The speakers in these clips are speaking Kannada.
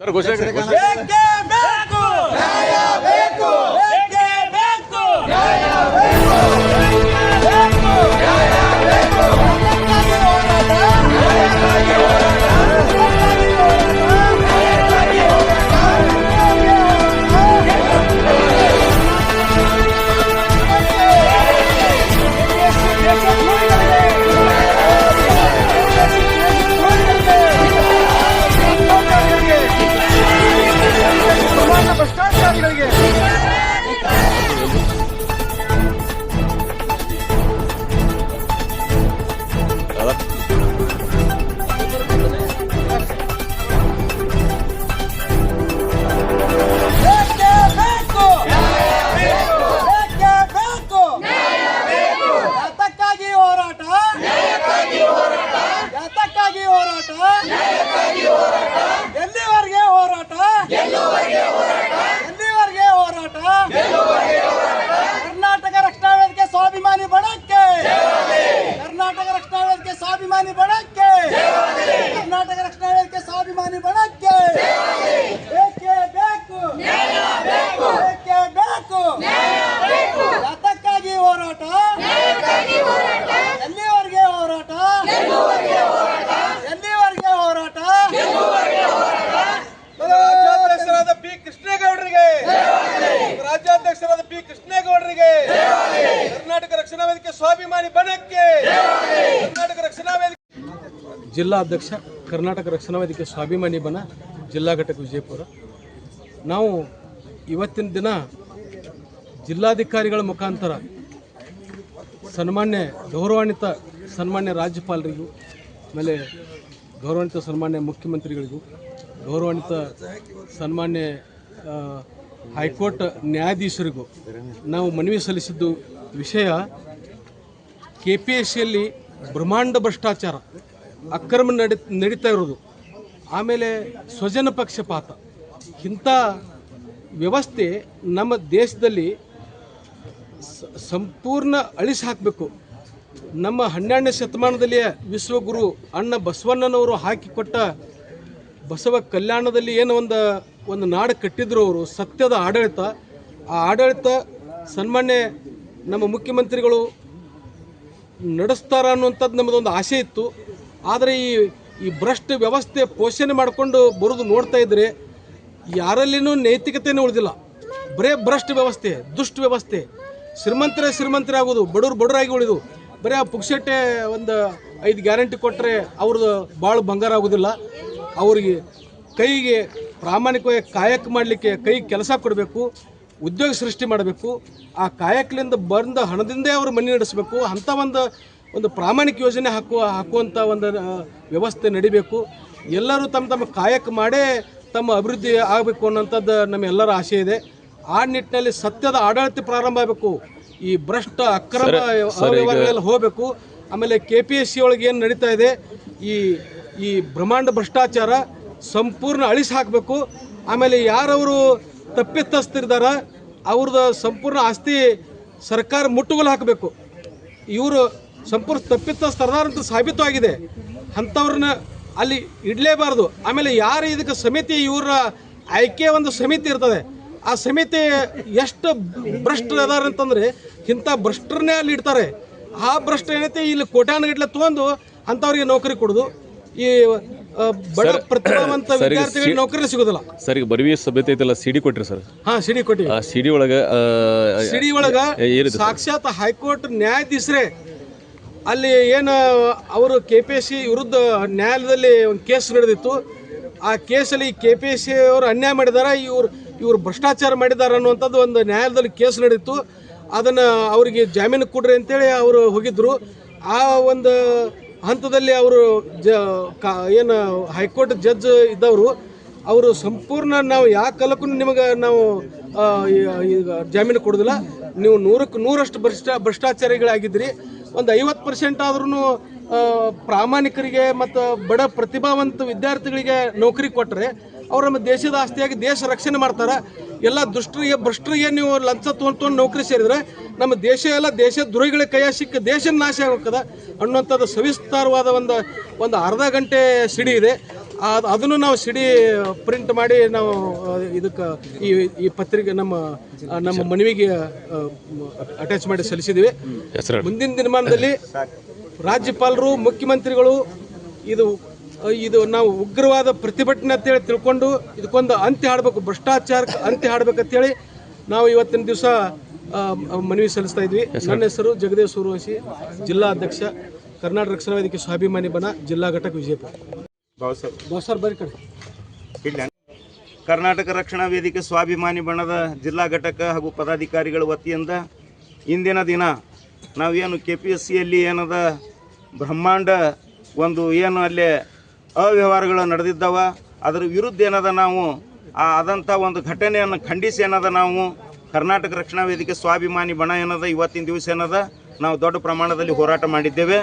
ಸರ್ ಘೋಷಣೆ ಸ್ವಾಭಿಮಾನಿ ಬಣಕ್ಕೆ ಕರ್ನಾಟಕ ರಕ್ಷಣಾ ವೇದಿಕೆ ಸ್ವಾಭಿಮಾನಿ ಬಣಕ್ಕೆ ಬೇಕೇ? ಬೇಕು? ಯಾತಕ್ಕಾಗಿ ಹೋರಾಟ. ಎಲ್ಲಿವರೆಗೆ ಹೋರಾಟ? ಎಲ್ಲಿವರೆಗೆ ಹೋರಾಟ? ರಾಜ್ಯಾಧ್ಯಕ್ಷರಾದ ಪಿ ಕೃಷ್ಣೇಗೌಡರಿಗೆ. ರಾಜ್ಯಾಧ್ಯಕ್ಷರಾದ ಪಿ ಕೃಷ್ಣೇಗೌಡರಿಗೆ. ಕರ್ನಾಟಕ ರಕ್ಷಣಾ ವೇದಿಕೆ ಸ್ವಾಭಿಮಾನಿ ಬಣಕ್ಕೆ ಜಿಲ್ಲಾ ಅಧ್ಯಕ್ಷ, ಕರ್ನಾಟಕ ರಕ್ಷಣಾ ವೇದಿಕೆ ಸ್ವಾಭಿಮಾನಿ ಬನ, ಜಿಲ್ಲಾ ಘಟಕ ವಿಜಯಪುರ. ನಾವು ಇವತ್ತಿನ ದಿನ ಜಿಲ್ಲಾಧಿಕಾರಿಗಳ ಮುಖಾಂತರ ಸನ್ಮಾನ್ಯ, ಗೌರವಾನ್ವಿತ ಸನ್ಮಾನ್ಯ ರಾಜ್ಯಪಾಲರಿಗೂ, ಆಮೇಲೆ ಗೌರವಾನ್ವಿತ ಸನ್ಮಾನ್ಯ ಮುಖ್ಯಮಂತ್ರಿಗಳಿಗೂ, ಗೌರವಾನ್ವಿತ ಸನ್ಮಾನ್ಯ ಹೈಕೋರ್ಟ್ ನ್ಯಾಯಾಧೀಶರಿಗೂ ನಾವು ಮನವಿ ಸಲ್ಲಿಸಿದ್ದು ವಿಷಯ ಕೆ ಪಿ ಎಸ್ ಸಿಯಲ್ಲಿ ಬ್ರಹ್ಮಾಂಡ ಭ್ರಷ್ಟಾಚಾರ. ಅಕ್ರಮ ನಡಿ, ನಡೀತಾ ಇರೋದು. ಆಮೇಲೆ ಸ್ವಜನ ಪಕ್ಷಪಾತ. ಇಂಥ ವ್ಯವಸ್ಥೆ ನಮ್ಮ ದೇಶದಲ್ಲಿ ಸಂಪೂರ್ಣ ಅಳಿಸಿ ಹಾಕಬೇಕು. ನಮ್ಮ ಹನ್ನೆರಡನೇ ಶತಮಾನದಲ್ಲಿಯೇ ವಿಶ್ವಗುರು ಅಣ್ಣ ಬಸವಣ್ಣನವರು ಹಾಕಿಕೊಟ್ಟ ಬಸವ ಕಲ್ಯಾಣದಲ್ಲಿ ಏನು ಒಂದು ಒಂದು ನಾಡು ಕಟ್ಟಿದ್ರು ಅವರು, ಸತ್ಯದ ಆಡಳಿತ. ಆ ಆಡಳಿತ ಸನ್ಮಾನ್ಯ ನಮ್ಮ ಮುಖ್ಯಮಂತ್ರಿಗಳು ನಡೆಸ್ತಾರ ಅನ್ನುವಂಥದ್ದು ನಮ್ಮದೊಂದು ಆಸೆ ಇತ್ತು. ಆದರೆ ಈ ಈ ಭ್ರಷ್ಟ ವ್ಯವಸ್ಥೆ ಪೋಷಣೆ ಮಾಡಿಕೊಂಡು ಬರೋದು ನೋಡ್ತಾ ಇದ್ರೆ ಯಾರಲ್ಲಿನೂ ನೈತಿಕತೆನೇ ಉಳಿದಿಲ್ಲ. ಬರೇ ಭ್ರಷ್ಟ ವ್ಯವಸ್ಥೆ, ದುಷ್ಟ ವ್ಯವಸ್ಥೆ. ಶ್ರೀಮಂತರೇ ಶ್ರೀಮಂತರೇ ಆಗೋದು ಬಡವ್ರು ಬಡವರಾಗಿ ಉಳಿದು. ಬರೀ ಆ ಪುಕ್ಸಟ್ಟೆ ಒಂದು ಐದು ಗ್ಯಾರಂಟಿ ಕೊಟ್ಟರೆ ಅವ್ರದ್ದು ಭಾಳ ಬಂಗಾರ ಆಗೋದಿಲ್ಲ. ಅವರಿಗೆ ಕೈಗೆ ಪ್ರಾಮಾಣಿಕವಾಗಿ ಕಾಯಕ ಮಾಡಲಿಕ್ಕೆ ಕೈ ಕೆಲಸ ಕೊಡಬೇಕು, ಉದ್ಯೋಗ ಸೃಷ್ಟಿ ಮಾಡಬೇಕು. ಆ ಕಾಯಕಲಿಂದ ಬಂದ ಹಣದಿಂದೇ ಅವರು ಮನೆ ನಡೆಸಬೇಕು. ಅಂಥ ಒಂದು ಒಂದು ಪ್ರಾಮಾಣಿಕ ಯೋಜನೆ ಹಾಕುವ ಹಾಕುವಂಥ ಒಂದು ವ್ಯವಸ್ಥೆ ನಡಿಬೇಕು. ಎಲ್ಲರೂ ತಮ್ಮ ತಮ್ಮ ಕಾಯಕ ಮಾಡೇ ತಮ್ಮ ಅಭಿವೃದ್ಧಿ ಆಗಬೇಕು ಅನ್ನೋಂಥದ್ದು ನಮ್ಮೆಲ್ಲರ ಆಸೆ ಇದೆ. ಆ ನಿಟ್ಟಿನಲ್ಲಿ ಸತ್ಯದ ಆಡಳಿತ ಪ್ರಾರಂಭ ಆಗಬೇಕು. ಈ ಭ್ರಷ್ಟ ಅಕ್ರಮ ವ್ಯವಹಾರಗಳೆಲ್ಲ ಹೋಗಬೇಕು. ಆಮೇಲೆ ಕೆ ಪಿ ಎಸ್ ಸಿ ಒಳಗೆ ಏನು ನಡೀತಾ ಇದೆ? ಈ ಈ ಬ್ರಹ್ಮಾಂಡ ಭ್ರಷ್ಟಾಚಾರ ಸಂಪೂರ್ಣ ಅಳಿಸಿ ಹಾಕಬೇಕು. ಆಮೇಲೆ ಯಾರವರು ತಪ್ಪಿತಸ್ಥರಿದಾರ ಅವ್ರದ್ದು ಸಂಪೂರ್ಣ ಆಸ್ತಿ ಸರ್ಕಾರ ಮುಟ್ಟುಗೋಲು ಹಾಕಬೇಕು. ಇವರು ಸಂಪೂರ್ಣ ತಪ್ಪಿತಸ್ಥರದಾರಂತ ಅಂತ ಸಾಬೀತವಾಗಿದೆ ಅಂಥವ್ರನ್ನ ಅಲ್ಲಿ ಇಡಲೇಬಾರ್ದು. ಆಮೇಲೆ ಯಾರು ಇದಕ್ಕೆ ಸಮಿತಿ ಇವರ ಆಯ್ಕೆ ಒಂದು ಸಮಿತಿ ಇರ್ತದೆ. ಆ ಸಮಿತಿ ಎಷ್ಟು ಭ್ರಷ್ಟರು ಅದಾರ ಅಂತಂದ್ರೆ ಇಂಥ ಭ್ರಷ್ಟರನ್ನೇ ಅಲ್ಲಿ ಇಡ್ತಾರೆ. ಆ ಭ್ರಷ್ಟ ಏನೈತಿ ಇಲ್ಲಿ ಕೋಟ್ಯಾನುಗಟ್ಲೆ ತೊಗೊಂಡು ಅಂಥವ್ರಿಗೆ ನೌಕರಿ ಕೊಡೋದು. ಈ ಬಡ ಪ್ರತಿಭಾವಂತ ವಿದ್ಯಾರ್ಥಿಗಳಿಗೆ ನೌಕರಿ ಸಿಗೋದಿಲ್ಲ. ಸರ್ ಈಗ ಬರವಿ ಸಭ್ಯತೆ ಐತಲ್ಲ ಸಿ ಡಿ ಕೊಟ್ರಿ ಸರ್. ಹಾ ಸಿಡಿ ಡಿ ಆ ಸಿ ಡಿ ಒಳಗೆ ಸಿ ಸಿಡಿ ಒಳಗ? ಸಾಕ್ಷಾತ್ ಹೈಕೋರ್ಟ್ ನ್ಯಾಯಾಧೀಶರೇ ಅಲ್ಲಿ ಏನು, ಅವರು ಕೆ ಪಿ ಎಸ್ ಸಿ ವಿರುದ್ಧ ನ್ಯಾಯಾಲಯದಲ್ಲಿ ಒಂದು ಕೇಸ್ ನಡೆದಿತ್ತು. ಆ ಕೇಸಲ್ಲಿ ಕೆ ಪಿ ಎಸ್ ಸಿ ಅವರು ಅನ್ಯಾಯ ಮಾಡಿದಾರ, ಇವರು ಇವರು ಭ್ರಷ್ಟಾಚಾರ ಮಾಡಿದಾರ ಅನ್ನುವಂಥದ್ದು ಒಂದು ನ್ಯಾಯಾಲಯದಲ್ಲಿ ಕೇಸ್ ನಡೆಯಿತು ಅದನ್ನು ಅವರಿಗೆ ಜಾಮೀನು ಕೊಡ್ರಿ ಅಂತೇಳಿ ಅವರು ಹೋಗಿದ್ದರು ಆ ಒಂದು ಹಂತದಲ್ಲಿ ಅವರು ಜ ಏನು, ಹೈಕೋರ್ಟ್ ಜಡ್ಜ್ ಇದ್ದವರು, ಅವರು ಸಂಪೂರ್ಣ ನಾವು ಯಾವ ಕಾಲಕ್ಕೂ ನಿಮಗೆ ನಾವು ಜಾಮೀನು ಕೊಡೋದಿಲ್ಲ. ನೀವು ನೂರಕ್ಕೆ ನೂರಷ್ಟು ಭ್ರಷ್ಟ, ಭ್ರಷ್ಟಾಚಾರಿಗಳಾಗಿದ್ದೀರಿ. ಒಂದು ಐವತ್ತು ಪರ್ಸೆಂಟ್ ಆದ್ರೂ ಪ್ರಾಮಾಣಿಕರಿಗೆ ಮತ್ತು ಬಡ ಪ್ರತಿಭಾವಂತ ವಿದ್ಯಾರ್ಥಿಗಳಿಗೆ ನೌಕರಿ ಕೊಟ್ಟರೆ ಅವ್ರು ನಮ್ಮ ದೇಶದ ಆಸ್ತಿಯಾಗಿ ದೇಶ ರಕ್ಷಣೆ ಮಾಡ್ತಾರೆ. ಎಲ್ಲ ದುಷ್ಟರಿಗೆ, ಭ್ರಷ್ಟರಿಗೆ ನೀವು ಲಂಚ ತೊಗೊಂಡು ನೌಕರಿ ಸೇರಿದ್ರೆ ನಮ್ಮ ದೇಶ ಎಲ್ಲ ದೇಶ ದುರಿಗಳ ಕೈಯ ಸಿಕ್ಕ ದೇಶ ನಾಶ ಆಗೋಕದ ಅನ್ನುವಂಥದ್ದು ಸವಿಸ್ತಾರವಾದ ಒಂದು ಒಂದು ಅರ್ಧ ಗಂಟೆ ಸಿಡಿ ಇದೆ. ಆ- ಅದನ್ನು ನಾವು ಸಿಡಿ ಪ್ರಿಂಟ್ ಮಾಡಿ ನಾವು ಇದಕ್ಕೆ ಈ ಈ ಪತ್ರಿಕೆ ನಮ್ಮ ನಮ್ಮ ಮನವಿಗೆ ಅಟ್ಯಾಚ್ ಮಾಡಿ ಸಲ್ಲಿಸಿದ್ವಿ. ಹೆಸರು ಮುಂದಿನ ದಿನಮಾನದಲ್ಲಿ ರಾಜ್ಯಪಾಲರು ಮುಖ್ಯಮಂತ್ರಿಗಳು ಇದು ಇದು ನಾವು ಉಗ್ರವಾದ ಪ್ರತಿಭಟನೆ ಅಂತೇಳಿ ತಿಳ್ಕೊಂಡು ಇದಕ್ಕೊಂದು ಅಂತ್ಯ ಹಾಡಬೇಕು ಭ್ರಷ್ಟಾಚಾರಕ್ಕೆ ಅಂತ್ಯ ಹಾಡ್ಬೇಕಂತೇಳಿ ನಾವು ಇವತ್ತಿನ ದಿವಸ ಮನವಿ ಸಲ್ಲಿಸ್ತಾ ಇದ್ವಿ. ನನ್ನ ಹೆಸರು ಜಗದೀಶ್ ಸೂರ್ಯವಂಶಿ ಜಿಲ್ಲಾ ಅಧ್ಯಕ್ಷ ಕರ್ನಾಟಕ ರಕ್ಷಣಾ ವೇದಿಕೆ ಸ್ವಾಭಿಮಾನಿ ಬನ ಜಿಲ್ಲಾ ಘಟಕ ವಿಜಯಪುರ. ಇಲ್ಲ. ಕರ್ನಾಟಕ ರಕ್ಷಣಾ ವೇದಿಕೆ ಸ್ವಾಭಿಮಾನಿ ಬಣದ ಜಿಲ್ಲಾ ಘಟಕ ಹಾಗೂ ಪದಾಧಿಕಾರಿಗಳ ವತಿಯಿಂದ ಇಂದಿನ ದಿನ ನಾವೇನು ಕೆ ಪಿ ಎಸ್ ಸಿಯಲ್ಲಿ ಏನದ ಬ್ರಹ್ಮಾಂಡ ಒಂದು ಏನು ಅಲ್ಲಿ ಅವ್ಯವಹಾರಗಳು ನಡೆದಿದ್ದಾವ ಅದರ ವಿರುದ್ಧ ಏನದ ನಾವು ಆ ಆದಂಥ ಒಂದು ಘಟನೆಯನ್ನು ಖಂಡಿಸಿ ಏನದ ನಾವು ಕರ್ನಾಟಕ ರಕ್ಷಣಾ ವೇದಿಕೆ ಸ್ವಾಭಿಮಾನಿ ಬಣ ಏನದ ಇವತ್ತಿನ ದಿವಸ ಏನದ ನಾವು ದೊಡ್ಡ ಪ್ರಮಾಣದಲ್ಲಿ ಹೋರಾಟ ಮಾಡಿದ್ದೇವೆ.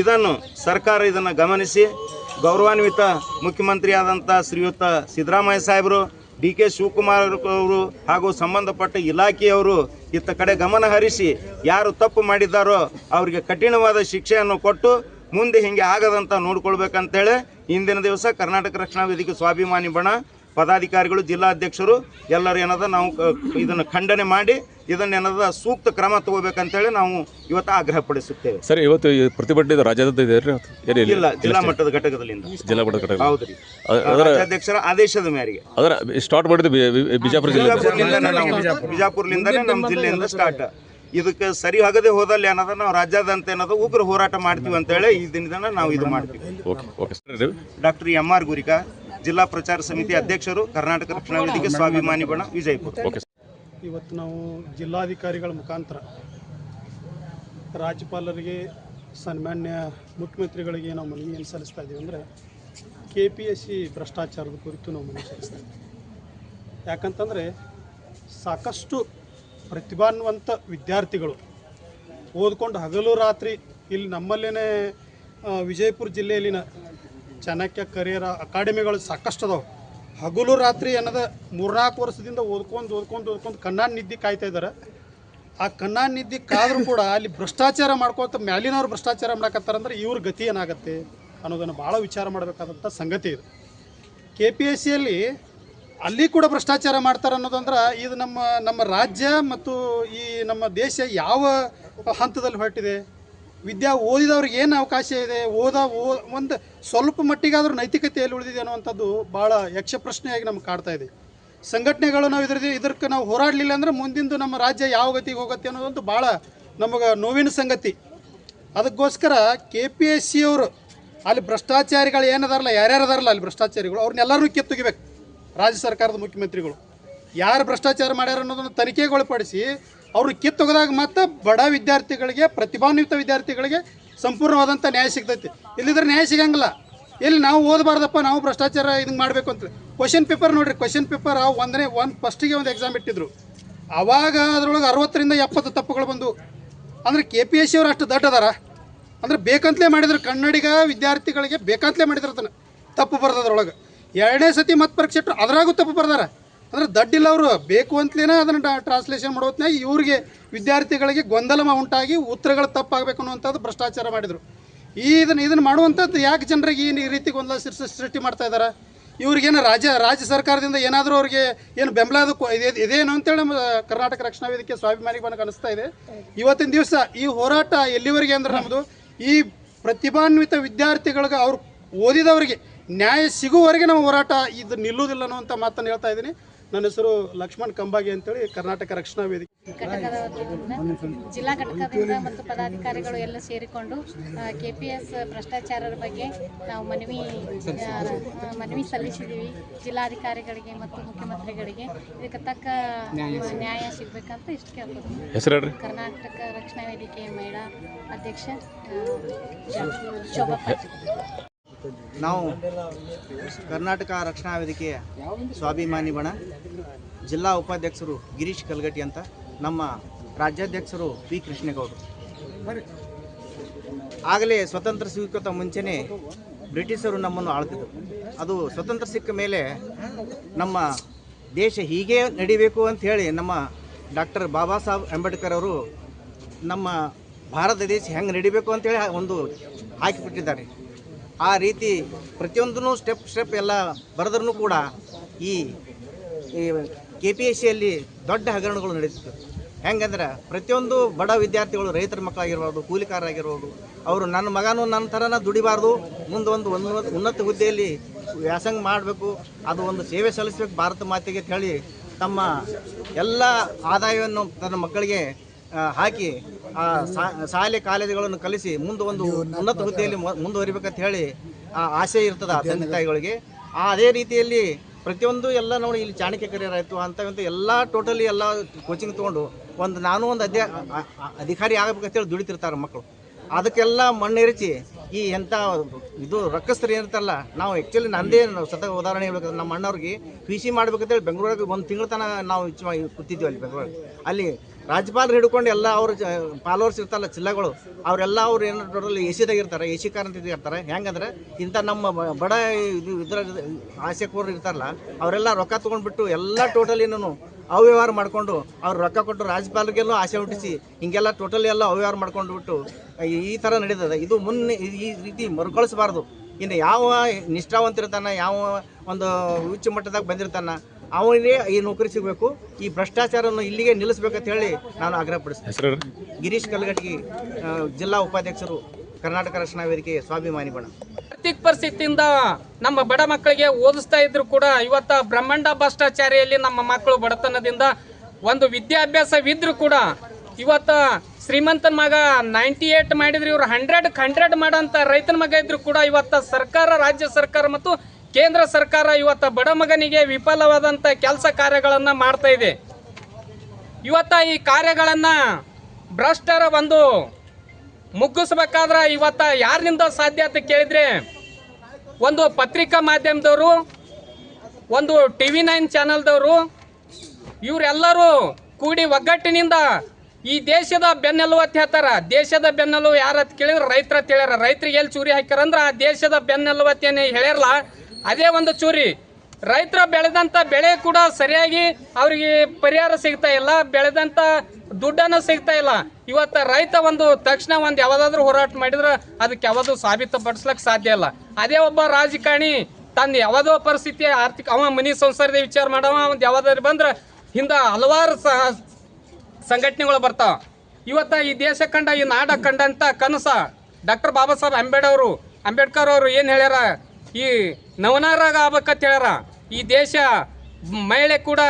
ಇದನ್ನು ಸರ್ಕಾರ ಇದನ್ನು ಗಮನಿಸಿ ಗೌರವಾನ್ವಿತ ಮುಖ್ಯಮಂತ್ರಿ ಆದಂಥ ಶ್ರೀಯುತ ಸಿದ್ದರಾಮಯ್ಯ ಸಾಹೇಬರು ಡಿ ಕೆ ಶಿವಕುಮಾರ್ ಅವರು ಹಾಗೂ ಸಂಬಂಧಪಟ್ಟ ಇಲಾಖೆಯವರು ಇತ್ತ ಕಡೆ ಗಮನ ಹರಿಸಿ ಯಾರು ತಪ್ಪು ಮಾಡಿದ್ದಾರೋ ಅವರಿಗೆ ಕಠಿಣವಾದ ಶಿಕ್ಷೆಯನ್ನು ಕೊಟ್ಟು ಮುಂದೆ ಹಿಂಗೆ ಆಗದಂತ ನೋಡ್ಕೊಳ್ಬೇಕಂತೇಳಿ ಇಂದಿನ ದಿವಸ ಕರ್ನಾಟಕ ರಕ್ಷಣಾ ವೇದಿಕೆ ಸ್ವಾಭಿಮಾನಿ ಬಣ ಪದಾಧಿಕಾರಿಗಳು ಜಿಲ್ಲಾಧ್ಯಕ್ಷರು ಎಲ್ಲರೂ ಏನದ ನಾವು ಕ- ಇದನ್ನು ಖಂಡನೆ ಮಾಡಿ ಇದನ್ನೇನದ ಸೂಕ್ತ ಕ್ರಮ ತಗೋಬೇಕಂತೇಳಿ ನಾವು ಇವತ್ತು ಆಗ್ರಹ ಪಡಿಸುತ್ತೇವೆ. ಸರ್ ಇವತ್ತು ಈ ಪ್ರತಿಭಟನೆ ಇದೆ ಇಲ್ಲ ಜಿಲ್ಲಾ ಮಟ್ಟದ ಘಟಕದಲ್ಲಿಂದ. ಜಿಲ್ಲಾ ಮಟ್ಟದ ಘಟಕ ಹೌದು ಅದ- ಅದರ ರಾಜ್ಯಾಧ್ಯಕ್ಷರ ಆದೇಶದ ಮೇರೆಗೆ. ಅದರ ಸ್ಟಾರ್ಟ್ ಮಾಡಿದ್ದು ಬಿ- ಬಿಜಾಪುರ ಜಿಲ್ಲೆ ನಾವು ಬಿಜಾಪುರ್ಲಿಂದಾನೇ ನಮ್ಮ ಜಿಲ್ಲೆಯಿಂದ ಸ್ಟಾರ್ಟ್ ಇದಕ್ಕೆ ಸರಿ ಆಗದೆ ಹೋದಲ್ಲಿ ಏನದ ನಾವು ರಾಜ್ಯಾದ್ಯಂತ ಏನದು ಉಗ್ರ ಹೋರಾಟ ಮಾಡ್ತೀವಿ ಅಂತೇಳಿ ಈ ದಿನದಿಂದ ನಾವು ಇದು ಮಾಡ್ತೀವಿ. Okay okay. Doctor M R ಗುರಿಕಾ ಜಿಲ್ಲಾ ಪ್ರಚಾರ ಸಮಿತಿ ಅಧ್ಯಕ್ಷರು ಕರ್ನಾಟಕ ರಕ್ಷಣಾ ವೇದಿಕೆ ಸ್ವಾಭಿಮಾನಿ ಬಣ ವಿಜಯಪುರ. ಓಕೆ ಇವತ್ತು ನಾವು ಜಿಲ್ಲಾಧಿಕಾರಿಗಳ ಮುಖಾಂತರ ರಾಜ್ಯಪಾಲರಿಗೆ ಸನ್ಮಾನ್ಯ ಮುಖ್ಯಮಂತ್ರಿಗಳಿಗೆ ನಾವು ಮನವಿ ಏನು ಸಲ್ಲಿಸ್ತಾ ಇದ್ದೀವಿ ಅಂದರೆ ಕೆ ಪಿ ಎಸ್ ಸಿ ಭ್ರಷ್ಟಾಚಾರದ ಕುರಿತು ನಾವು ಮನವಿ ಸಲ್ಲಿಸ್ತಾ ಇದ್ದೀವಿ. ಯಾಕಂತಂದರೆ ಸಾಕಷ್ಟು ಪ್ರತಿಭಾನ್ವಂತ ವಿದ್ಯಾರ್ಥಿಗಳು ಓದ್ಕೊಂಡು ಹಗಲು ರಾತ್ರಿ ಇಲ್ಲಿ ನಮ್ಮಲ್ಲೇ ವಿಜಯಪುರ ಜಿಲ್ಲೆಯಲ್ಲಿನ ಚಾಣಕ್ಯ ಕರಿಯರ್ ಅಕಾಡೆಮಿಗಳು ಸಾಕಷ್ಟು ಅದಾವೆ. ಹಗಲು ರಾತ್ರಿ ಏನದ ಮೂರ್ನಾಲ್ಕು ವರ್ಷದಿಂದ ಓದ್ಕೊಂಡು ಓದ್ಕೊಂಡು ಓದ್ಕೊಂಡು ಕಣ್ಣಾನ್ ನಿದ್ದೆ ಕಾಯ್ತಾ ಇದ್ದಾರೆ ಆ ಕಣ್ಣಾನ್ ನಿದ್ದೆ ಕಾದ್ರೂ ಕೂಡ ಅಲ್ಲಿ ಭ್ರಷ್ಟಾಚಾರ ಮಾಡ್ಕೊತ ಮ್ಯಾಲಿನವ್ರು ಭ್ರಷ್ಟಾಚಾರ ಮಾಡಕತ್ತಾರಂದ್ರೆ ಇವ್ರ ಗತಿ ಏನಾಗತ್ತೆ ಅನ್ನೋದನ್ನು ಭಾಳ ವಿಚಾರ ಮಾಡಬೇಕಾದಂಥ ಸಂಗತಿ ಇದು. ಕೆ ಪಿ ಎಸ್ ಸಿಯಲ್ಲಿ ಅಲ್ಲಿ ಕೂಡ ಭ್ರಷ್ಟಾಚಾರ ಮಾಡ್ತಾರೆ ಅನ್ನೋದಂದ್ರೆ ಇದು ನಮ್ಮ ನಮ್ಮ ರಾಜ್ಯ ಮತ್ತು ಈ ನಮ್ಮ ದೇಶ ಯಾವ ಹಂತದಲ್ಲಿ ಹೊರಟಿದೆ? ವಿದ್ಯಾ ಓದಿದವ್ರಿಗೆ ಏನು ಅವಕಾಶ ಇದೆ? ಓದ, ಓ, ಒಂದು ಸ್ವಲ್ಪ ಮಟ್ಟಿಗಾದರೂ ನೈತಿಕತೆ ಎಲ್ಲಿ ಉಳಿದಿದೆ ಅನ್ನುವಂಥದ್ದು ಭಾಳ ಯಕ್ಷ ಪ್ರಶ್ನೆಯಾಗಿ ನಮ್ಗೆ ಕಾಡ್ತಾ ಇದೆ. ಸಂಘಟನೆಗಳು ನಾವು ಇದ್ರದ್ದು ಇದಕ್ಕೆ ನಾವು ಹೋರಾಡಲಿಲ್ಲ ಅಂದ್ರೆ ಮುಂದಿಂದು ನಮ್ಮ ರಾಜ್ಯ ಯಾವ ಗತಿಗೆ ಹೋಗುತ್ತೆ ಅನ್ನೋದಂತೂ ಭಾಳ ನಮಗೆ ನೋವಿನ ಸಂಗತಿ. ಅದಕ್ಕೋಸ್ಕರ ಕೆ ಪಿ ಎಸ್ ಸಿ ಅವರು, ಅಲ್ಲಿ ಭ್ರಷ್ಟಾಚಾರಿಗಳು ಏನದಾರಲ್ಲ, ಯಾರ್ಯಾರು ಅದಾರಲ್ಲ ಅಲ್ಲಿ ಭ್ರಷ್ಟಾಚಾರಿಗಳು ಅವ್ರನ್ನೆಲ್ಲರೂ ಕಿತ್ತೊಗಿಬೇಕು ರಾಜ್ಯ ಸರ್ಕಾರದ ಮುಖ್ಯಮಂತ್ರಿಗಳು. ಯಾರು ಭ್ರಷ್ಟಾಚಾರ ಮಾಡ್ಯಾರ ಅನ್ನೋದನ್ನು ತನಿಖೆಗೊಳಪಡಿಸಿ ಅವ್ರನ್ನ ಕಿತ್ತೊಗೆದಾಗ ಮತ್ತೆ ಬಡ ವಿದ್ಯಾರ್ಥಿಗಳಿಗೆ, ಪ್ರತಿಭಾನ್ವಿತ ವಿದ್ಯಾರ್ಥಿಗಳಿಗೆ ಸಂಪೂರ್ಣವಾದಂಥ ನ್ಯಾಯ ಸಿಗ್ತೈತಿ. ಇಲ್ಲಿದ್ರೆ ನ್ಯಾಯ ಸಿಗಂಗಿಲ್ಲ. ಇಲ್ಲಿ ನಾವು ಓದಬಾರ್ದಪ್ಪ, ನಾವು ಭ್ರಷ್ಟಾಚಾರ ಇದನ್ನು ಮಾಡಬೇಕು ಅಂತ. ಕ್ವಶನ್ ಪೇಪರ್ ನೋಡಿರಿ ಕ್ವಶನ್ ಪೇಪರ್ ಒಂದನೇ, ಒಂದು ಫಸ್ಟಿಗೆ ಒಂದು ಎಕ್ಸಾಮ್ ಇಟ್ಟಿದ್ರು. ಆವಾಗ ಅದರೊಳಗೆ ಅರವತ್ತರಿಂದ ಎಪ್ಪತ್ತು ತಪ್ಪುಗಳು ಬಂದು ಅಂದ್ರೆ ಕೆ ಪಿ ಎಸ್ ಸಿ ಅವ್ರು ಅಷ್ಟು ದೊಡ್ಡದಾರ. ಅಂದ್ರೆ ಬೇಕಂತಲೇ ಮಾಡಿದ್ರು, ಕನ್ನಡಿಗ ವಿದ್ಯಾರ್ಥಿಗಳಿಗೆ ಬೇಕಂತಲೇ ಮಾಡಿದ್ರು ಅದನ್ನು. ತಪ್ಪು ಬರ್ದದ್ರೊಳಗೆ. ಎರಡನೇ ಸತಿ ಮತ್ತೆ ಪರೀಕ್ಷೆ ಇಟ್ಟರು ಅದರಾಗೂ ತಪ್ಪು ಬರ್ದಾರ. ಅಂದ್ರೆ ದಡ್ಡಿಲ್ಲ ಅವರು. ಬೇಕು ಅಂತಲೇ ಅದನ್ನು ಟ್ರಾನ್ಸ್ಲೇಷನ್ ಮಾಡೋತ್ನಾಗ ಇವ್ರಿಗೆ ವಿದ್ಯಾರ್ಥಿಗಳಿಗೆ ಗೊಂದಲ ಉಂಟಾಗಿ ಉತ್ತರಗಳು ತಪ್ಪಾಗಬೇಕು ಅನ್ನುವಂಥದ್ದು ಭ್ರಷ್ಟಾಚಾರ ಮಾಡಿದರು. ಈ ಇದನ್ನು ಇದನ್ನು ಮಾಡುವಂಥದ್ದು ಯಾಕೆ ಜನರಿಗೆ ಈ ರೀತಿ ಗೊಂದಲ ಸೃಷ್ಟಿ ಮಾಡ್ತಾ ಇದ್ದಾರೆ ಇವ್ರಿಗೇನು ರಾಜ್ಯ ರಾಜ್ಯ ಸರ್ಕಾರದಿಂದ ಏನಾದರೂ ಅವ್ರಿಗೆ ಏನು ಬೆಂಬಲ ಇದೆ ಇದೇನು ಅಂತೇಳಿ ನಮ್ಮ ಕರ್ನಾಟಕ ರಕ್ಷಣಾ ವೇದಿಕೆ ಸ್ವಾಭಿಮಾನಿಗೆ ನನಗೆ ಅನಿಸ್ತಾ ಇದೆ. ಇವತ್ತಿನ ದಿವಸ ಈ ಹೋರಾಟ ಎಲ್ಲಿವರೆಗೆ ಅಂದ್ರೆ ನಮ್ಮದು ಈ ಪ್ರತಿಭಾನ್ವಿತ ವಿದ್ಯಾರ್ಥಿಗಳಿಗೆ ಅವ್ರು ಓದಿದವರಿಗೆ ನ್ಯಾಯ ಸಿಗುವವರೆಗೆ ನಮ್ಮ ಹೋರಾಟ ಇದು ನಿಲ್ಲುವುದಿಲ್ಲ ಅನ್ನುವಂಥ ಮಾತನ್ನು ಹೇಳ್ತಾ ಇದ್ದೀನಿ. ನನ್ನ ಹೆಸರು ಲಕ್ಷ್ಮಣ್ ಕಂಬಾಗಿ ಅಂತೇಳಿ ಕರ್ನಾಟಕ ರಕ್ಷಣಾ ವೇದಿಕೆ. ಘಟಕದ ವತಿಯಿಂದ ಜಿಲ್ಲಾ ಘಟಕದಿಂದ ಮತ್ತು ಪದಾಧಿಕಾರಿಗಳು ಎಲ್ಲ ಸೇರಿಕೊಂಡು ಕೆ ಪಿ ಎಸ್ ಭ್ರಷ್ಟಾಚಾರದ ಬಗ್ಗೆ ನಾವು ಮನವಿ ಮನವಿ ಸಲ್ಲಿಸಿದ್ದೀವಿ. ಜಿಲ್ಲಾಧಿಕಾರಿಗಳಿಗೆ ಮತ್ತು ಮುಖ್ಯಮಂತ್ರಿಗಳಿಗೆ. ಇದಕ್ಕೆ ತಕ್ಕ ನ್ಯಾಯ ಸಿಗಬೇಕಂತ ಇಷ್ಟು ಕೇಳ್ಬೋದು ಹೆಸರು ಕರ್ನಾಟಕ ರಕ್ಷಣಾ ವೇದಿಕೆ ಮಹಿಳಾ ಅಧ್ಯಕ್ಷ ಶೋಭಾ ಪಾಟೀಲ್. ನಾವು ಕರ್ನಾಟಕ ರಕ್ಷಣಾ ವೇದಿಕೆಯ ಸ್ವಾಭಿಮಾನಿ ಬಣ, ಜಿಲ್ಲಾ ಉಪಾಧ್ಯಕ್ಷರು ಗಿರೀಶ್ ಕಲ್ಗಟ್ಟಿ ಅಂತ ನಮ್ಮ ರಾಜ್ಯಾಧ್ಯಕ್ಷರು ಪಿ ಕೃಷ್ಣೇಗೌಡರು. ಆಗಲೇ ಸ್ವತಂತ್ರ ಸ್ವೀಕೃತ ಮುಂಚೆನೇ ಬ್ರಿಟಿಷರು ನಮ್ಮನ್ನು ಆಳ್ತಿದ್ದರು ಅದು ಸ್ವತಂತ್ರ ಸಿಕ್ಕ ಮೇಲೆ ನಮ್ಮ ದೇಶ ಹೀಗೆ ನಡಿಬೇಕು ಅಂತ ಹೇಳಿ ನಮ್ಮ ಡಾಕ್ಟರ್ ಬಾಬಾ ಸಾಹೇಬ್ ಅಂಬೇಡ್ಕರ್ ಅವರು ನಮ್ಮ ಭಾರತ ದೇಶ ಹೆಂಗೆ ನಡಿಬೇಕು ಅಂತೇಳಿ ಒಂದು ಹಾಕಿಬಿಟ್ಟಿದ್ದಾರೆ ಆ ರೀತಿ ಪ್ರತಿಯೊಂದೂ ಸ್ಟೆಪ್ ಸ್ಟೆಪ್ ಎಲ್ಲ ಬರೆದ್ರೂ ಕೂಡ ಈ ಕೆ ಪಿ ಎಸ್ ಸಿಯಲ್ಲಿ ದೊಡ್ಡ ಹಗರಣಗಳು ನಡೀತಿತ್ತು. ಹೆಂಗಂದ್ರೆ ಪ್ರತಿಯೊಂದು ಬಡ ವಿದ್ಯಾರ್ಥಿಗಳು, ರೈತರ ಮಕ್ಕಳಾಗಿರ್ಬೋದು, ಕೂಲಿಕಾರರಾಗಿರ್ಬೋದು, ಅವರು ನನ್ನ ಮಗನೂ ನನ್ನ ಥರನ ದುಡಿಬಾರ್ದು, ಮುಂದೆ ಒಂದು ಉನ್ನತ ಹುದ್ದೆಯಲ್ಲಿ ವ್ಯಾಸಂಗ ಮಾಡಬೇಕು, ಅದು ಒಂದು ಸೇವೆ ಸಲ್ಲಿಸಬೇಕು, ಭಾರತ ಮಾತೆಗೆ ಅಂತ ಹೇಳಿ ತಮ್ಮ ಎಲ್ಲ ಆದಾಯವನ್ನು ತನ್ನ ಮಕ್ಕಳಿಗೆ ಹಾಕಿ ಆ ಶಾಲೆ ಕಾಲೇಜುಗಳನ್ನು ಕಲಿಸಿ ಮುಂದೆ ಒಂದು ಉನ್ನತ ಹುದ್ದೆಯಲ್ಲಿ ಮುಂದುವರಿಬೇಕಂತ ಹೇಳಿ ಆ ಆಸೆ ಇರ್ತದೆ ಆ ತಂದೆ ತಾಯಿಗಳಿಗೆ. ಆ ಅದೇ ರೀತಿಯಲ್ಲಿ ಪ್ರತಿಯೊಂದು ಎಲ್ಲ ನೋಡಿ ಇಲ್ಲಿ ಚಾಣಕ್ಯ ಕರಿಯರ್ ಆಯಿತು ಅಂತ ಎಲ್ಲ ಟೋಟಲಿ ಎಲ್ಲ ಕೋಚಿಂಗ್ ತೊಗೊಂಡು ಒಂದು ನಾನು ಒಂದು ಅಧ್ಯ ಅಧಿಕಾರಿ ಆಗಬೇಕಂತ ಅಧಿಕಾರಿ ಆಗಬೇಕಂತೇಳಿ ದುಡಿತಿರ್ತಾರೆ ಮಕ್ಕಳು. ಅದಕ್ಕೆಲ್ಲ ಮಣ್ಣೆರಚಿ ಈ ಎಂಥ ಇದು ರಕ್ಕಸ್ತರು ಏನಿರ್ತಲ್ಲ ನಾವು ಆ್ಯಕ್ಚುಲಿ ನಂದೇ ನಾವು ಸತ ಉದಾಹರಣೆ ಹೇಳ್ಬೇಕಂದ್ರೆ ನಮ್ಮ ಅಣ್ಣವ್ರಿಗೆ ಪಿ ಸಿ ಮಾಡ್ಬೇಕಂತೇಳಿ ಬೆಂಗಳೂರಿಗೆ ಒಂದು ತಿಂಗಳ ತನಕ ನಾವು ಇಚ್ಛೆ ಮಾಡಿ ಅಲ್ಲಿ ಬೆಂಗಳೂರಿಗೆ ಅಲ್ಲಿ ರಾಜ್ಯಪಾಲರು ಹಿಡ್ಕೊಂಡು ಎಲ್ಲ ಅವ್ರ ಫಾಲೋವರ್ಸ್ ಇರ್ತಾರಲ್ಲ ಚಿಲ್ಲಗಳು ಅವರೆಲ್ಲ ಅವ್ರು ಏನು ಟೋಟಲ್ ಎ ಸಿದಾಗ ಇರ್ತಾರೆ, ಎ ಸಿ ಕಾರ್ ಅಂತ ಇರ್ತಾರೆ. ಹೆಂಗಂದ್ರೆ ಇಂಥ ನಮ್ಮ ಬಡ ಇದು, ಇದ್ರ ಆಸೆಕೋರು ಇರ್ತಾರಲ್ಲ, ಅವರೆಲ್ಲ ರೊಕ್ಕ ತೊಗೊಂಡ್ಬಿಟ್ಟು ಎಲ್ಲ ಟೋಟಲಿನೂ ಅವ್ಯವಹಾರ ಮಾಡಿಕೊಂಡು ಅವ್ರು ರೊಕ್ಕ ಕೊಟ್ಟು ರಾಜ್ಯಪಾಲರಿಗೆಲ್ಲೂ ಆಸೆ ಹುಟ್ಟಿಸಿ ಹಿಂಗೆಲ್ಲ ಟೋಟಲಿ ಎಲ್ಲ ಅವ್ಯವಹಾರ ಮಾಡ್ಕೊಂಡು ಬಿಟ್ಟು ಈ- ಥರ ನಡೀತದೆ. ಇದು ಮುನ್ನೆ, ಈ ರೀತಿ ಮರುಕಳಿಸಬಾರ್ದು. ಇನ್ನು ಯಾವ ನಿಷ್ಠಾವಂತಿರ್ತಾನೆ ಯಾವ ಒಂದು ಉಚ್ಚ ಮಟ್ಟದಾಗ ಬಂದಿರ್ತಾನ ಅವನಿಗೆ ಈ ನೌಕರಿ ಸಿಗಬೇಕು ಈ ಭ್ರಷ್ಟಾಚಾರವನ್ನು ಇಲ್ಲಿಗೆ ನಿಲ್ಲಿಸ್ಬೇಕಂತ ಹೇಳಿ ನಾನು ಆಗ್ರಹ ಪಡಿಸ್ತೇನೆ ಗಿರೀಶ್ ಕಲ್ಗಟ್ಟಿ ಜಿಲ್ಲಾ ಉಪಾಧ್ಯಕ್ಷರು ಕರ್ನಾಟಕ ರಕ್ಷಣಾ ವೇದಿಕೆ ಸ್ವಾಭಿಮಾನಿ ಬಣ. ಆರ್ಥಿಕ ಪರಿಸ್ಥಿತಿಯಿಂದ ನಮ್ಮ ಬಡ ಮಕ್ಕಳಿಗೆ ಓದಿಸ್ತಾ ಇದ್ರು ಕೂಡ ಇವತ್ತ ಬ್ರಹ್ಮಾಂಡ ಭ್ರಷ್ಟಾಚಾರಿಯಲ್ಲಿ ನಮ್ಮ ಮಕ್ಕಳು ಬಡತನದಿಂದ ಒಂದು ವಿದ್ಯಾಭ್ಯಾಸವಿದ್ರು ಕೂಡ ಇವತ್ತ ಶ್ರೀಮಂತನ ಮಗ ನೈಂಟಿ ಏಟ್ ಮಾಡಿದ್ರೆ ಇವರು ಹಂಡ್ರೆಡ್ ಹಂಡ್ರೆಡ್ ಮಾಡೋಂಥ ರೈತನ ಮಗ ಇದ್ರು ಕೂಡ ಇವತ್ತ ಸರ್ಕಾರ ರಾಜ್ಯ ಸರ್ಕಾರ ಮತ್ತು ಕೇಂದ್ರ ಸರ್ಕಾರ ಇವತ್ತ ಬಡ ಮಗನಿಗೆ ವಿಫಲವಾದಂಥ ಕೆಲಸ ಕಾರ್ಯಗಳನ್ನು ಮಾಡ್ತಾ ಇದೆ. ಇವತ್ತ ಈ ಕಾರ್ಯಗಳನ್ನು ಭ್ರಷ್ಟರ ಒಂದು ಮುಗ್ಗಿಸ್ಬೇಕಾದ್ರೆ ಇವತ್ತ ಯಾರಿಂದ ಸಾಧ್ಯ ಅಂತ ಕೇಳಿದ್ರೆ ಒಂದು ಪತ್ರಿಕಾ ಮಾಧ್ಯಮದವರು, ಒಂದು ಟಿ ವಿ ನೈನ್ ಚಾನಲ್ದವರು, ಇವರೆಲ್ಲರೂ ಕೂಡಿ ಒಗ್ಗಟ್ಟಿನಿಂದ ಈ ದೇಶದ ಬೆನ್ನೆಲುಬು ಅಂತ ಹೇಳ್ತಾರ. ದೇಶದ ಬೆನ್ನೆಲುಬು ಯಾರ ಅಂತ ಕೇಳಿದ್ರೆ ರೈತರ ತಿಳಿಯಾರ ರೈತರಿಗೆ ಎಲ್ಲಿ ಚೂರಿ ಹಾಕ್ಯಾರಂದ್ರೆ ಆ ದೇಶದ ಏನು ಹೇಳ್ಯಾರಲ್ಲ ಅದೇ ಒಂದು ಚೂರಿ. ರೈತರ ಬೆಳೆದಂತ ಬೆಳೆ ಕೂಡ ಸರಿಯಾಗಿ ಅವರಿಗೆ ಪರಿಹಾರ ಸಿಗ್ತಾ ಇಲ್ಲ, ಬೆಳೆದಂತ ದುಡ್ಡನ್ನು ಸಿಗ್ತಾ ಇಲ್ಲ. ಇವತ್ತ ರೈತ ಒಂದು ತಕ್ಷಣ ಒಂದು ಯಾವುದಾದ್ರೂ ಹೋರಾಟ ಮಾಡಿದ್ರೆ ಅದಕ್ಕೆ ಯಾವುದು ಸಾಬೀತುಪಡಿಸ್ಲಿಕ್ಕೆ ಸಾಧ್ಯ ಇಲ್ಲ. ಅದೇ ಒಬ್ಬ ರಾಜಕಾರಣಿ ತನ್ನ ಯಾವುದೋ ಪರಿಸ್ಥಿತಿ ಆರ್ಥಿಕ, ಅವ ಮನಿ ಸಂಸಾರದ ವಿಚಾರ ಮಾಡವ, ಒಂದು ಯಾವುದಾದ್ರು ಬಂದ್ರೆ ಹಿಂದೆ ಹಲವಾರು ಸಂಘಟನೆಗಳು ಬರ್ತಾವ. ಇವತ್ತ ಈ ದೇಶ ಕಂಡ, ಈ ನಾಡ ಕಂಡಂಥ ಕನಸ ಡಾಕ್ಟರ್ ಬಾಬಾ ಸಾಹೇಬ್ ಅಂಬೇಡ್ ಅವರು, ಅಂಬೇಡ್ಕರ್ ಅವರು ಏನು ಹೇಳ್ಯಾರ? ಈ ನವನಾರಾಗ ಆಗ್ಬೇಕಂತ ಹೇಳ್ಯಾರ ಈ ದೇಶ ಮಹಿಳೆ ಕೂಡ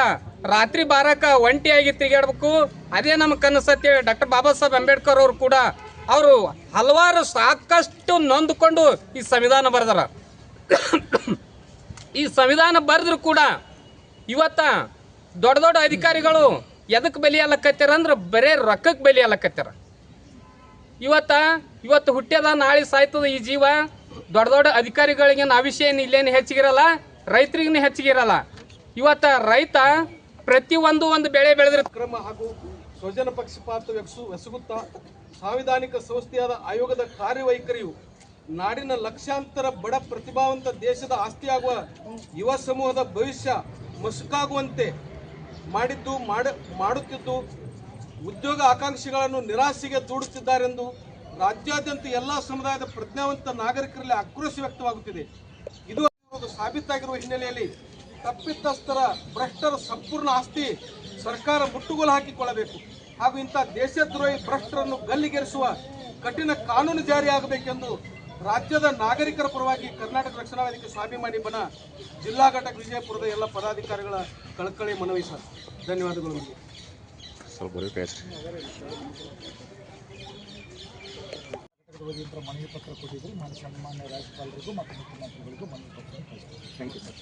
ರಾತ್ರಿ ಬಾರಕ ಒಂಟಿಯಾಗಿ ತಿರುಗಾಡ್ಬೇಕು ಅದೇ ನಮ್ಮ ಕನಸು ಅಂತೇಳಿ ಡಾಕ್ಟರ್ ಬಾಬಾ ಸಾಹೇಬ್ ಅಂಬೇಡ್ಕರ್ ಅವರು ಕೂಡ ಅವರು ಹಲವಾರು ಸಾಕಷ್ಟು ನೊಂದ್ಕೊಂಡು ಈ ಸಂವಿಧಾನ ಬರೆದಾರ. ಈ ಸಂವಿಧಾನ ಬರೆದ್ರು ಕೂಡ ಇವತ್ತ ದೊಡ್ಡ ದೊಡ್ಡ ಅಧಿಕಾರಿಗಳು ಎದಕ್ಕೆ ಬೆಲೆ ಅಲ್ಲಕತ್ಯಾರ ಅಂದ್ರೆ ಬರೇ ರೊಕ್ಕಕ್ಕೆ ಬೆಲಿ ಅಲ್ಲಕತ್ಯಾರ ಇವತ್ತ, ಇವತ್ತು ಹುಟ್ಟ್ಯದ ನಾಳೆ ಸಾಯ್ತದ ಈ ಜೀವ. ದೊಡ್ಡ ದೊಡ್ಡ ಅಧಿಕಾರಿಗಳಿಗೆ ಏನು ಇಲ್ಲೇನು ಹೆಚ್ಚಿಗಿರಲ್ಲ, ರೈತರಿಗೂ ಹೆಚ್ಚಿಗಿರಲ್ಲ. ಇವತ್ತ ರೈತ ಪ್ರತಿ ಒಂದು ಒಂದು ಬೆಳೆ ಬೆಳೆದ್ರೆ ಕ್ರಮ ಹಾಗೂ ಸ್ವಜನ ಪಕ್ಷಪಾತ ಎಸು ಎಸಗುತ್ತಾ ಸಾಂವಿಧಾನಿಕ ಸಂಸ್ಥೆಯಾದ ಆಯೋಗದ ಕಾರ್ಯವೈಖರಿಯು ನಾಡಿನ ಲಕ್ಷಾಂತರ ಬಡ ಪ್ರತಿಭಾವಂತ ದೇಶದ ಆಸ್ತಿಯಾಗುವ ಯುವ ಸಮೂಹದ ಭವಿಷ್ಯ ಮಸುಕಾಗುವಂತೆ ಮಾಡಿದ್ದು ಮಾಡ ಮಾಡುತ್ತಿದ್ದು ಉದ್ಯೋಗ ಆಕಾಂಕ್ಷಿಗಳನ್ನು ನಿರಾಸೆಗೆ ದೂಡುತ್ತಿದ್ದಾರೆಂದು ರಾಜ್ಯಾದ್ಯಂತ ಎಲ್ಲ ಸಮುದಾಯದ ಪ್ರಜ್ಞಾವಂತ ನಾಗರಿಕರಲ್ಲಿ ಆಕ್ರೋಶ ವ್ಯಕ್ತವಾಗುತ್ತಿದೆ. ಇದು ಒಂದು ಸಾಬೀತಾಗಿರುವ ಹಿನ್ನೆಲೆಯಲ್ಲಿ ತಪ್ಪಿತಸ್ಥರ ಭ್ರಷ್ಟರ ಸಂಪೂರ್ಣ ಆಸ್ತಿ ಸರ್ಕಾರ ಮುಟ್ಟುಗೋಲು ಹಾಕಿಕೊಳ್ಳಬೇಕು. ಹಾಗೂ ಇಂಥ ದೇಶದ್ರೋಹಿ ಭ್ರಷ್ಟರನ್ನು ಗಲ್ಲಿಗೇರಿಸುವ ಕಠಿಣ ಕಾನೂನು ಜಾರಿಯಾಗಬೇಕೆಂದು ರಾಜ್ಯದ ನಾಗರಿಕರ ಪರವಾಗಿ ಕರ್ನಾಟಕ ರಕ್ಷಣಾ ವೇದಿಕೆ ಸ್ವಾಭಿಮಾನಿ ಬನ ಜಿಲ್ಲಾ ಘಟಕ ವಿಜಯಪುರದ ಎಲ್ಲ ಪದಾಧಿಕಾರಿಗಳ ಕಳಕಳಿ ಮನವಿ ಸರ್. ಧನ್ಯವಾದಗಳು. ಹಚ್ರಿ. ಮನವಿ ಪತ್ರ ಕೊಟ್ಟಿದ್ದರೆ ಮಾನ್ಯ ಸನ್ಮಾನ್ಯ ರಾಜ್ಯಪಾಲರಿಗೂ ಮತ್ತು ಮುಖ್ಯಮಂತ್ರಿಗಳಿಗೂ ಮನವಿ ಪತ್ರ ಥ್ಯಾಂಕ್ ಯು ಸರ್